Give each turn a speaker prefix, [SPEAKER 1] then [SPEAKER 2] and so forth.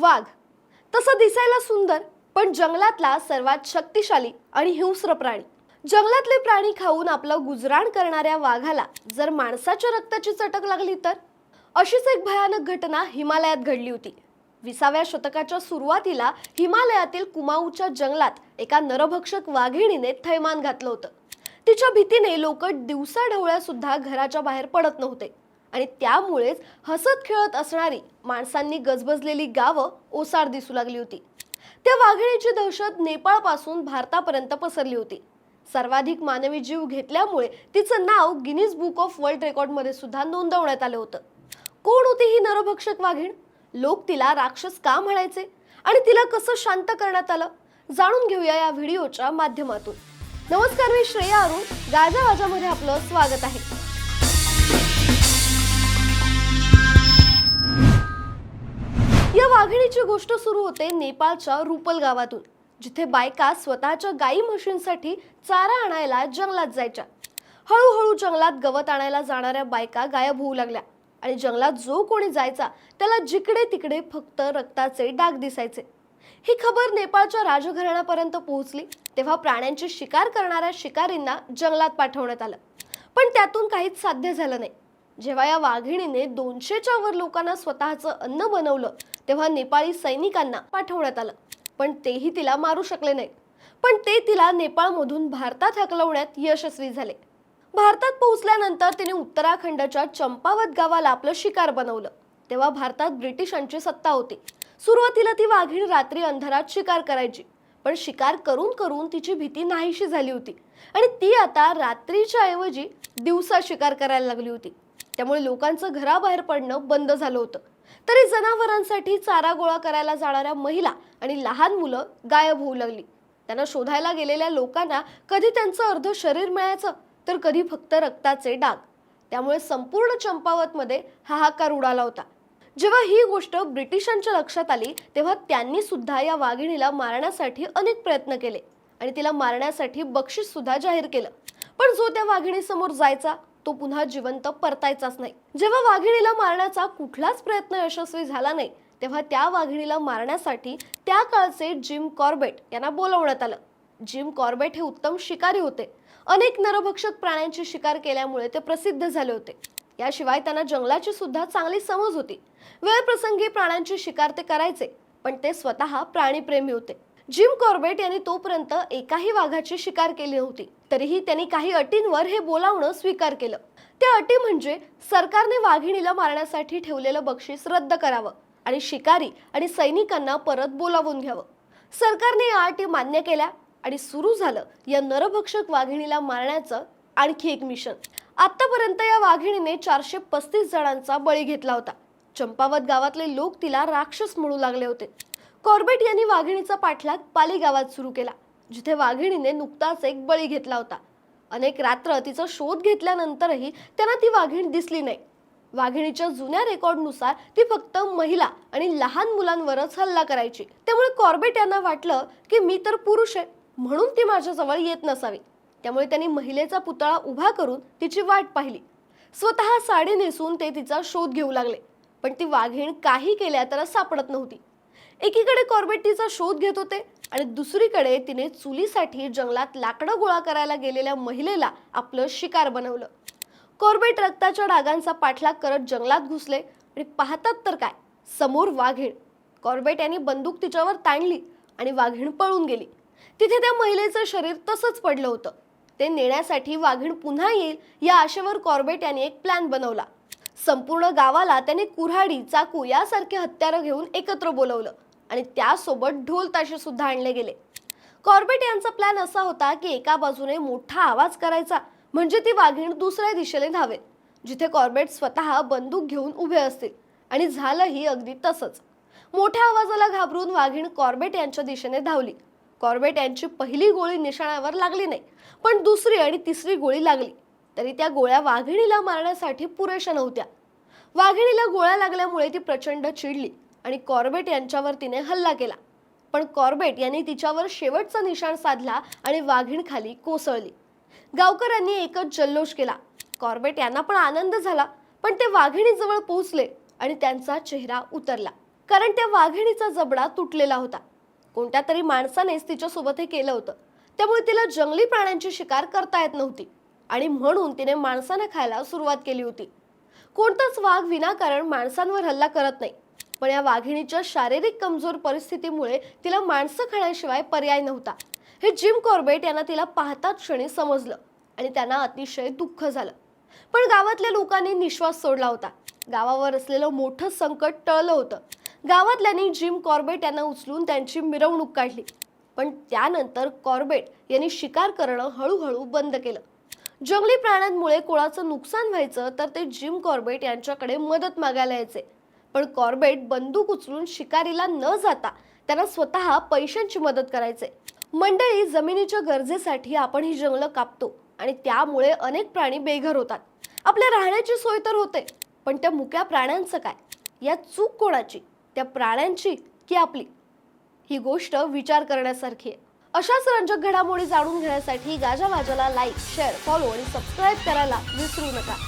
[SPEAKER 1] वाघ. तसं दिसायला सुंदर पण जंगलातला सर्वात शक्तिशाली आणि हिंस्र प्राणी. जंगलातले प्राणी खाऊन आपलं गुजराण करणाऱ्या वाघाला जर माणसाच्या रक्ताची चटक लागली तर? अशीच एक भयानक घटना हिमालयात घडली होती. विसाव्या शतकाच्या सुरुवातीला हिमालयातील कुमाऊच्या जंगलात एका नरभक्षक वाघिणीने थैमान घातलं होतं. तिच्या भीतीने लोक दिवसा सुद्धा घराच्या बाहेर पडत नव्हते. आणि त्यामुळेच हसत खेळत असणारी माणसांनी गजबजलेली गावं ओसाड दिसू लागली होती. त्या वाघिणीची दहशत नेपाळपासून भारतापर्यंत पसरली होती. सर्वाधिक मानवी जीव घेतल्यामुळे तिचं नाव गिनीज बुक ऑफ वर्ल्ड रेकॉर्डमध्ये सुद्धा नोंदवण्यात आलं होतं. कोण होती ही नरभक्षक वाघीण? लोक तिला राक्षस का म्हणायचे? आणि तिला कसं शांत करण्यात आलं? जाणून घेऊया या व्हिडिओच्या माध्यमातून. नमस्कार मी श्रेया अरुण. गाजा वाजामध्ये आपलं स्वागत आहे. या गोष्ट सुरू होते नेपाळच्या रुपल गावातून जिथे बायका स्वतःच्या गाई म्हशींसाठी चारा आणायला जंगलात जायच्या. हळूहळू जंगलात गवत आणायला जाणाऱ्या बायका गायब होऊ लागल्या आणि जंगलात जो कोणी जायचा त्याला जिकडे तिकडे फक्त रक्ताचे डाग दिसायचे. ही खबर नेपाळच्या राजघराण्यापर्यंत पोहोचली तेव्हा प्राण्यांची शिकार करणाऱ्या शिकारींना जंगलात पाठवण्यात आलं. पण त्यातून काहीच साध्य झालं नाही. जेव्हा या वाघिणीने दोनशेच्या वर लोकांना स्वतःचं अन्न बनवलं तेव्हा नेपाळी सैनिकांना पाठवण्यात आलं. पण तेही तिला मारू शकले नाही. पण ते तिला नेपाळमधून भारतात हकलवण्यात यशस्वी झाले. भारतात पोहोचल्यानंतर तिने उत्तराखंडच्या चंपावत गावाला आपलं शिकार बनवलं. तेव्हा भारतात ब्रिटिशांची सत्ता होती. सुरुवातीला ती वाघीण रात्री अंधारात शिकार करायची. पण शिकार करून करून तिची भीती नाहीशी झाली होती. आणि ती आता रात्रीच्या ऐवजी दिवसा शिकार करायला लागली होती. त्यामुळे लोकांचं घराबाहेर पडणं बंद झालं होतं. तरी जनावरांसाठी चारा गोळा करायला जाणाऱ्या महिला आणि लहान मुलं गायब होऊ लागली. त्यांना शोधायला गेलेल्या लोकांना कधी त्यांचं अर्ध शरीर मिळायचं तर कधी फक्त रक्ताचे डाग. त्यामुळे संपूर्ण चंपावतमध्ये हाहाकार उडाला होता. जेव्हा ही गोष्ट ब्रिटिशांच्या लक्षात आली तेव्हा त्यांनी सुद्धा या वाघिणीला मारण्यासाठी अनेक प्रयत्न केले आणि तिला मारण्यासाठी बक्षीस सुद्धा जाहीर केलं. पण जो त्या वाघिणीसमोर जायचा तो पुन्हा जिवंत परतायचाच नाही. जेव्हा वाघिणीला मारण्याचा कुठलाच प्रयत्न यशस्वी झाला नाही तेव्हा त्या वाघिणीला मारण्यासाठी त्या काळचे जिम कॉर्बेट यांना बोलवण्यात आलं. जिम कॉर्बेट हे उत्तम शिकारी होते. अनेक नरभक्षक प्राण्यांची शिकार केल्यामुळे ते प्रसिद्ध झाले होते. याशिवाय त्यांना जंगलाची सुद्धा चांगली समज होती. वेळप्रसंगी प्राण्यांची शिकार ते करायचे पण ते स्वतः प्राणीप्रेमी होते. जिम कॉर्बेट यांनी तोपर्यंत एकाही वाघाची शिकार केली नव्हती. तरीही त्यांनी काही अटींवर हे बोलावणं स्वीकार केलं. त्या अटी म्हणजे सरकारने वाघिणीला मारण्यासाठी ठेवलेलं बक्षीस रद्द करावं आणि शिकारी आणि सैनिकांना परत बोलावून घ्यावं. सरकारने या अटी मान्य केल्या आणि सुरू झालं या नरभक्षक वाघिणीला मारण्याचं आणखी एक मिशन. आतापर्यंत या वाघिणीने चारशे पस्तीस जणांचा बळी घेतला होता. चंपावत गावातले लोक तिला राक्षस म्हणू लागले होते. कॉर्बेट यांनी वाघिणीचा पाठलाग पाली गावात सुरू केला जिथे वाघिणीने नुकताच एक बळी घेतला होता. अनेक रात्र तिचा शोध घेतल्यानंतरही त्यांना ती वाघिणी दिसली नाही. वाघिणीच्या जुन्या रेकॉर्डनुसार ती फक्त महिला आणि लहान मुलांवरच हल्ला करायची. त्यामुळे कॉर्बेट यांना वाटलं की मी तर पुरुष आहे म्हणून ती माझ्याजवळ येत नसावी. त्यामुळे त्यांनी महिलेचा पुतळा उभा करून तिची वाट पाहिली. स्वतः साडी नेसून ते तिचा शोध घेऊ लागले. पण ती वाघीण काही केल्या तर सापडत नव्हती. एकीकडे कॉर्बेट तिचा शोध घेत होते आणि दुसरीकडे तिने चुलीसाठी जंगलात लाकडं गोळा करायला गेलेल्या महिलेला आपलं शिकार बनवलं. कॉर्बेट रक्ताच्या डागांचा पाठलाग करत जंगलात घुसले आणि पाहतात तर काय? समोर वाघीण. कॉर्बेट यांनी बंदूक तिच्यावर ताणली आणि वाघीण पळून गेली. तिथे त्या महिलेचं शरीर तसंच पडलं होतं. ते नेण्यासाठी वाघीण पुन्हा येईल या आशेवर कॉर्बेट यांनी एक प्लॅन बनवला. संपूर्ण गावाला त्याने कुऱ्हाडी चाकू यासारखे हत्यारं घेऊन एकत्र बोलवलं. आणि त्यासोबत ढोल ताशे सुद्धा आणले गेले. कॉर्बेट यांचा प्लॅन असा होता की एका बाजूने मोठा आवाज करायचा म्हणजे ती वाघीण दुसऱ्या दिशेने धावेल जिथे कॉर्बेट स्वतः बंदूक घेऊन उभे असतील. आणि झालंही अगदी तसंच. मोठ्या आवाजाला घाबरून वाघीण कॉर्बेट यांच्या दिशेने धावली. कॉर्बेट यांची पहिली गोळी निशाण्यावर लागली नाही पण दुसरी आणि तिसरी गोळी लागली. तरी त्या गोळ्या वाघिणीला मारण्यासाठी पुरेशा नव्हत्या. वाघिणीला गोळ्या लागल्यामुळे ती प्रचंड चिडली. आणि कॉर्बेट यांच्यावर तिने हल्ला केला. पण कॉर्बेट यांनी तिच्यावर शेवटचा निशाण साधला आणि वाघीण खाली कोसळली. गावकऱ्यांनी एकच जल्लोष केला. कॉर्बेट यांना पण आनंद झाला पण ते वाघिणीजवळ पोहोचले आणि त्यांचा चेहरा उतरला. कारण त्या वाघिणीचा जबडा तुटलेला होता. कोणत्या तरी माणसानेच तिच्यासोबत हे केलं होतं. त्यामुळे तिला जंगली प्राण्यांची शिकार करता येत नव्हती आणि म्हणून तिने माणसानं खायला सुरुवात केली होती. कोणताच वाघ विनाकारण माणसांवर हल्ला करत नाही. पण या वाघिणीच्या शारीरिक कमजोर परिस्थितीमुळे तिला माणसं खाण्याशिवाय पर्याय नव्हता. हे जिम कॉर्बेट यांना तिला पाहताच क्षणी समजलं आणि त्यांना अतिशय दुःख झालं. पण गावातल्या लोकांनी निश्वास सोडला होता. गावावर असलेलं मोठं संकट टळलं होतं. गावातल्यांनी जिम कॉर्बेट यांना उचलून त्यांची मिरवणूक काढली. पण त्यानंतर कॉर्बेट यांनी शिकार करणं हळूहळू बंद केलं. जंगली प्राण्यांमुळे कोणाचं नुकसान व्हायचं तर ते जिम कॉर्बेट यांच्याकडे मदत मागायला यायचे. पण कॉर्बेट बंदूक उचलून शिकारीला न जाता त्यांना स्वतः पैशांची मदत करायचे. मंडळी जमिनीच्या गरजेसाठी आपण ही जंगलं कापतो आणि त्यामुळे अनेक प्राणी बेघर होतात. आपल्या राहण्याची सोय तर होते पण त्या मुक्या प्राण्यांचं काय? या चूक कोणाची? त्या प्राण्यांची की आपली? ही गोष्ट विचार करण्यासारखी आहे. अशाच रंजक घडामोडी जाणून घेण्यासाठी गाजावाजाला लाईक शेअर फॉलो आणि सबस्क्राईब करायला विसरू नका.